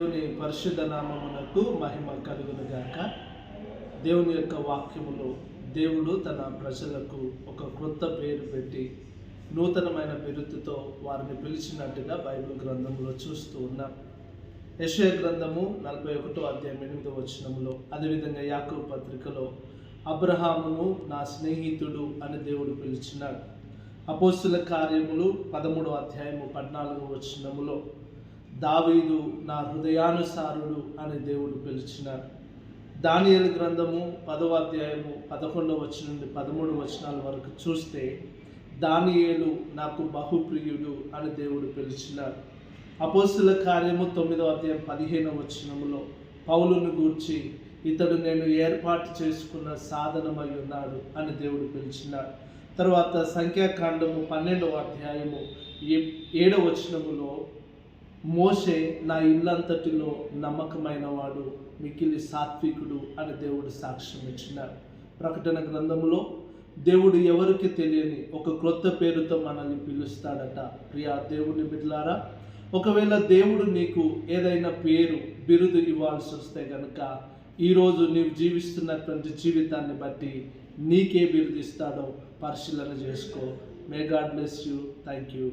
దేవుని పరిశుద్ధ నామమునకు మహిమ కలుగును గాక దేవుని యొక్క వాక్యములో దేవుడు తన ప్రజలకు ఒక క్రొత్త పేరు పెట్టి నూతనమైన బిరుదుతో వారిని పిలిచినట్టుగా బైబిల్ గ్రంథంలో చూస్తూ ఉన్నాం. యశ్వ గ్రంథము నలభై ఒకటో అధ్యాయం ఎనిమిదో వచనంలో అదేవిధంగా యాకూ పత్రికలో అబ్రహామును నా స్నేహితుడు అని దేవుడు పిలిచినాడు. అపోస్తుల కార్యములు పదమూడో అధ్యాయము పద్నాలుగో వచనములో దావీదు నా హృదయానుసారుడు అని దేవుడు పిలిచినారు దానియలు గ్రంథము పదవ అధ్యాయము పదకొండవ వచనం నుండి పదమూడు వచనాల వరకు చూస్తే దానియేలు నాకు బహుప్రియుడు అని దేవుడు పిలిచినారు అపోస్తుల కార్యము తొమ్మిదవ అధ్యాయం పదిహేనవ వచనములో పౌలును గూర్చి ఇతడు నేను ఏర్పాటు చేసుకున్న సాధనమై ఉన్నాడు అని దేవుడు పిలిచినాడు. తర్వాత సంఖ్యాకాండము పన్నెండవ అధ్యాయము ఏ- ఏడవ వచనములో మోషే నా ఇల్లంతటిలో నమ్మకమైన వాడు మికిలి సాత్వికుడు అని దేవుడు సాక్ష్యం ఇచ్చినారు ప్రకటన గ్రంథంలో దేవుడు ఎవరికి తెలియని ఒక క్రొత్త పేరుతో మనల్ని పిలుస్తాడట. ప్రియా దేవుని బిడ్లారా ఒకవేళ దేవుడు నీకు ఏదైనా పేరు బిరుదు ఇవ్వాల్సి వస్తే కనుక ఈరోజు నీవు జీవిస్తున్నటువంటి జీవితాన్ని బట్టి నీకే బిరుదిస్తాడో పరిశీలన చేసుకో. May God bless you thank you